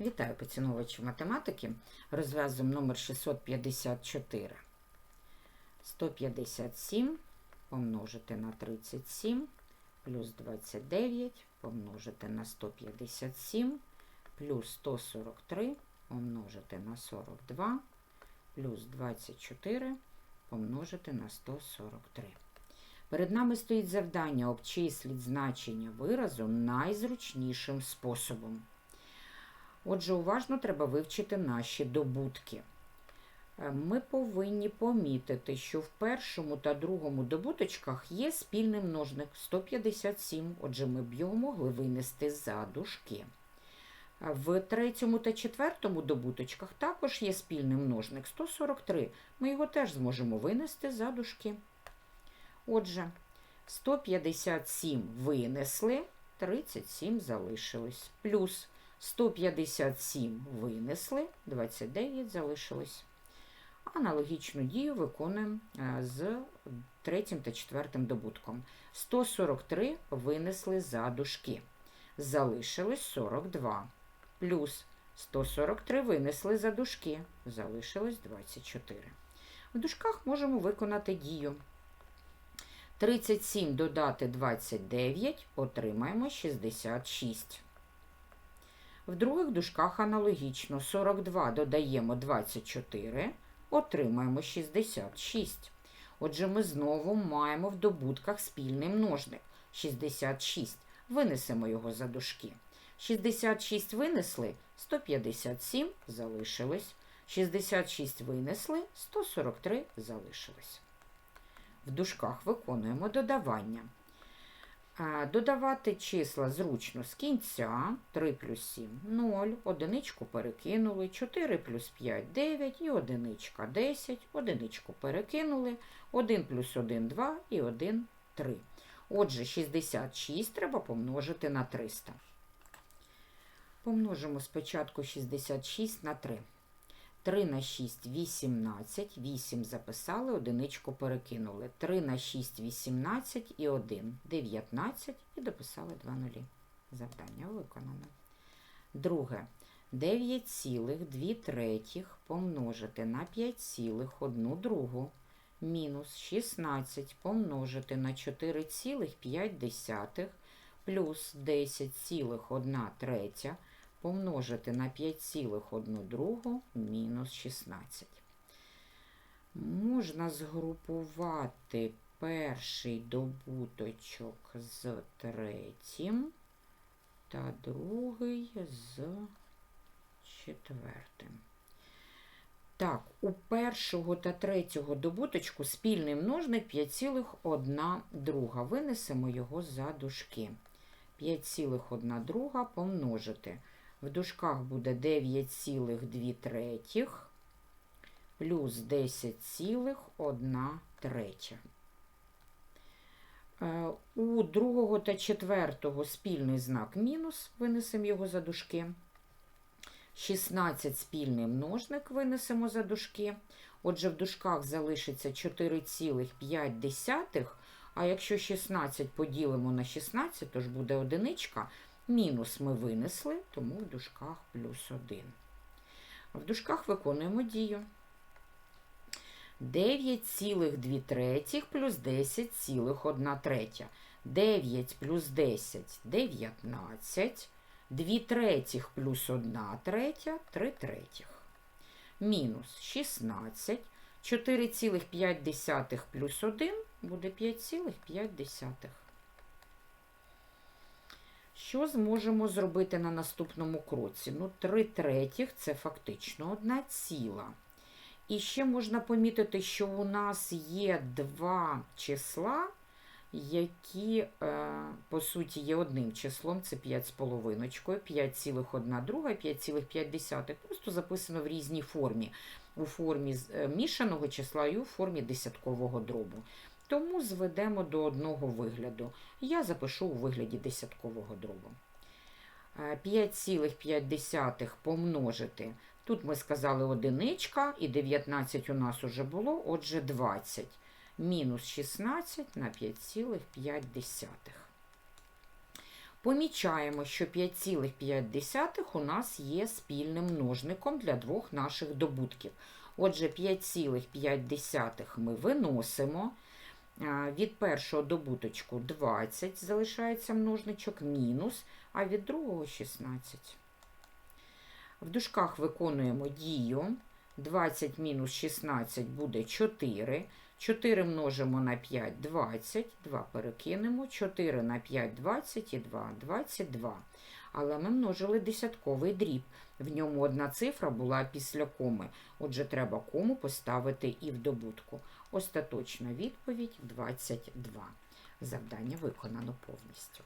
Вітаю поціновувачів математики. Розв'язуємо номер 654. 157 помножити на 37 плюс 29 помножити на 157 плюс 143 помножити на 42 плюс 24 помножити на 143. Перед нами стоїть завдання обчисліть значення виразу найзручнішим способом. Отже, уважно треба вивчити наші добутки. Е, Ми повинні помітити, що в першому та другому добуточках є спільний множник 157, отже, ми б його могли винести за дужки. В третьому та четвертому добуточках також є спільний множник 143. Ми його теж зможемо винести за дужки. Отже, 157 винесли, 37 залишилось. Плюс 157 винесли, 29 залишилось. Аналогічну дію виконуємо е, з третім та четвертим добутком. 143 винесли за дужки. Залишилось 42. Плюс 143 винесли за дужки. Залишилось 24. В дужках можемо виконати дію. 37 додати 29 отримаємо 66. В других дужках аналогічно 42 додаємо 24, отримаємо 66. Отже, ми знову маємо в добутках спільний множник 66. Винесемо його за дужки. 66 винесли, 157 залишилось. 66 винесли, 143 залишилось. В дужках виконуємо додавання. А, Додавати числа зручно з кінця 3 плюс 7 0, одиничку перекинули, 4 плюс 5 9 і одиничка 10, одиничку перекинули, 1 плюс 1 2 і 1 3. Отже, 66 треба помножити на 300. Помножимо спочатку 66 на 3. 3 на 6 – 18, 8 записали, одиничку перекинули. 3 на 6 – 18 і 1 – 19 і дописали 2 нулі. Завдання виконано. Друге. 9,2 третіх помножити на 5,1 другу мінус 16 помножити на 4,5 плюс 10,1 третя помножити на 5,1 другу мінус 16. Можна згрупувати перший добуточок з третім та другий з четвертим. Так, у першого та третього добуточку спільний множник 5,1 друга. Винесемо його за дужки. 5,1 друга помножити. В дужках буде 9,2 третіх плюс 10,1 третя. Е, У другого та четвертого спільний знак мінус, винесемо його за дужки. 16 спільний множник винесемо за дужки. Отже, в дужках залишиться 4,5, а якщо 16 поділимо на 16, то ж буде одиничка. Мінус ми винесли, тому в дужках плюс 1. В дужках виконуємо дію. 9,2 третіх плюс 10,1 третя. 9 плюс 10 – 19. 2 третіх плюс 1 третя – 3 третіх. Мінус 16. 4,5 плюс 1 буде 5,5. Що зможемо зробити на наступному кроці? Ну, 3 третіх це фактично одна ціла. І ще можна помітити, що у нас є два числа, які, е, по суті, є одним числом, це 5 з половиночкою, 5,1 друга, 5,5. Просто записано в різній формі. У формі е, мішаного числа і у формі десяткового дробу. Тому зведемо до одного вигляду. Я запишу у вигляді десяткового дробу. 5,5 помножити. Тут ми сказали одиничка, і 19 у нас уже було, отже 20. Мінус 16 на 5,5. Помічаємо, що 5,5 у нас є спільним множником для двох наших добутків. Отже, 5,5 ми виносимо. Від першого добуточку 20 залишається множничок мінус, а від другого 16. В дужках виконуємо дію. 20 мінус 16 буде 4. 4 множимо на 5 20, 2 перекинемо, 4 на 5 20 і 2 22. Але ми множили десятковий дріб. В ньому одна цифра була після коми. Отже, треба кому поставити і в добутку. Остаточна відповідь 22. Завдання виконано повністю.